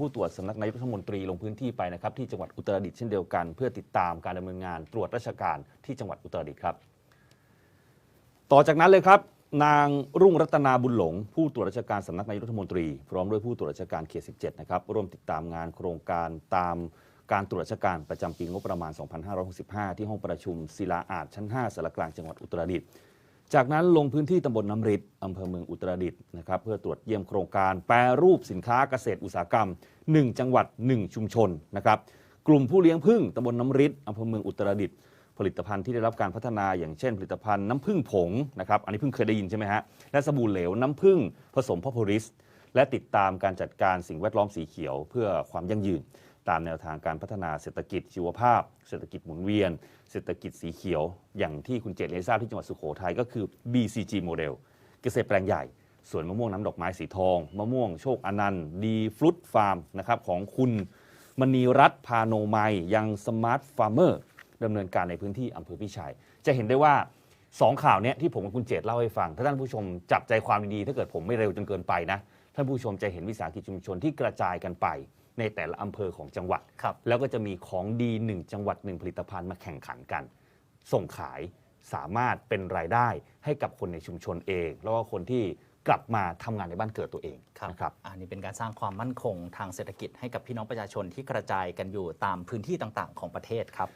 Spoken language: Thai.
ผู้ตรวจสำนักนายกรัฐมนตรีลงพื้นที่ไปนะครับที่จังหวัดอุตรดิตถ์เช่นเดียวกัน เพื่อติดตามการดำเนินงานตรวจราชการที่จังหวัดอุตรดิตถ์ครับ ต่อจากนั้นเลยครับ นางรุ่งรัตนาบุญหลง ผู้ตรวจราชการสำนักนายกรัฐมนตรี พร้อมด้วยผู้ตรวจราชการเขต 17 นะครับร่วมติดตามงานโครงการตามการตรวจราชการประจำปีงบประมาณ 2565 ที่ห้องประชุมศิลาอาจชั้น 5สารกลางจังหวัดอุตรดิตถ์ จากนั้นลงพื้นที่ตำบลน้ำริดอำเภอเมืองอุตรดิตถ์นะครับเพื่อตรวจเยี่ยมโครงการแปรรูปสินค้าเกษตรอุตสาหกรรม 1 จังหวัด 1 ชุมชนนะครับกลุ่มผู้เลี้ยงผึ้งตำบลน้ำริดอำเภอเมืองอุตรดิตถ์ผลิตภัณฑ์ที่ได้รับการพัฒนาอย่างเช่น ผลิตภัณฑ์น้ำผึ้งผงนะครับอันนี้เพิ่งเคยได้ยินใช่ไหมฮะและสบู่เหลวน้ำผึ้งผสมพอโพริส และติดตามการจัดการสิ่งแวดล้อมสีเขียวเพื่อความยั่งยืน ตามแนวทางการพัฒนาเศรษฐกิจชีวภาพ เศรษฐกิจหมุนเวียน เศรษฐกิจสีเขียว อย่างที่คุณเจตเรียนทราบที่จังหวัดสุโขทัยก็คือ BCG โมเดลเกษตรแปลงใหญ่สวนมะม่วงน้ำดอกไม้สีทองมะม่วงโชคอนันต์ดีฟรุตฟาร์มนะครับของคุณมณีรัตน์พาโนไมยยังสมาร์ทฟาร์มเมอร์ดำเนินการในพื้นที่อำเภอพิชัย จะเห็นได้ว่าสองข่าวเนี้ยที่ผมกับคุณเจตเล่าให้ฟัง ถ้าท่านผู้ชมจับใจความดีๆถ้าเกิดผมไม่เร็วจนเกินไปนะ ท่านผู้ชมจะเห็นวิสาหกิจชุมชนที่กระจายกันไป ในแต่ละอำเภอของจังหวัดครับแล้วก็จะมีของดีหนึ่งจังหวัดหนึ่งผลิตภัณฑ์มาแข่งขันกัน ส่งขายสามารถเป็นรายได้ให้กับคนในชุมชนเอง แล้วก็คนที่กลับมาทำงานในบ้านเกิดตัวเองนะครับอันนี้เป็นการสร้างความมั่นคงทางเศรษฐกิจให้กับพี่น้องประชาชนที่กระจายกันอยู่ตามพื้นที่ต่างๆ ของประเทศครับ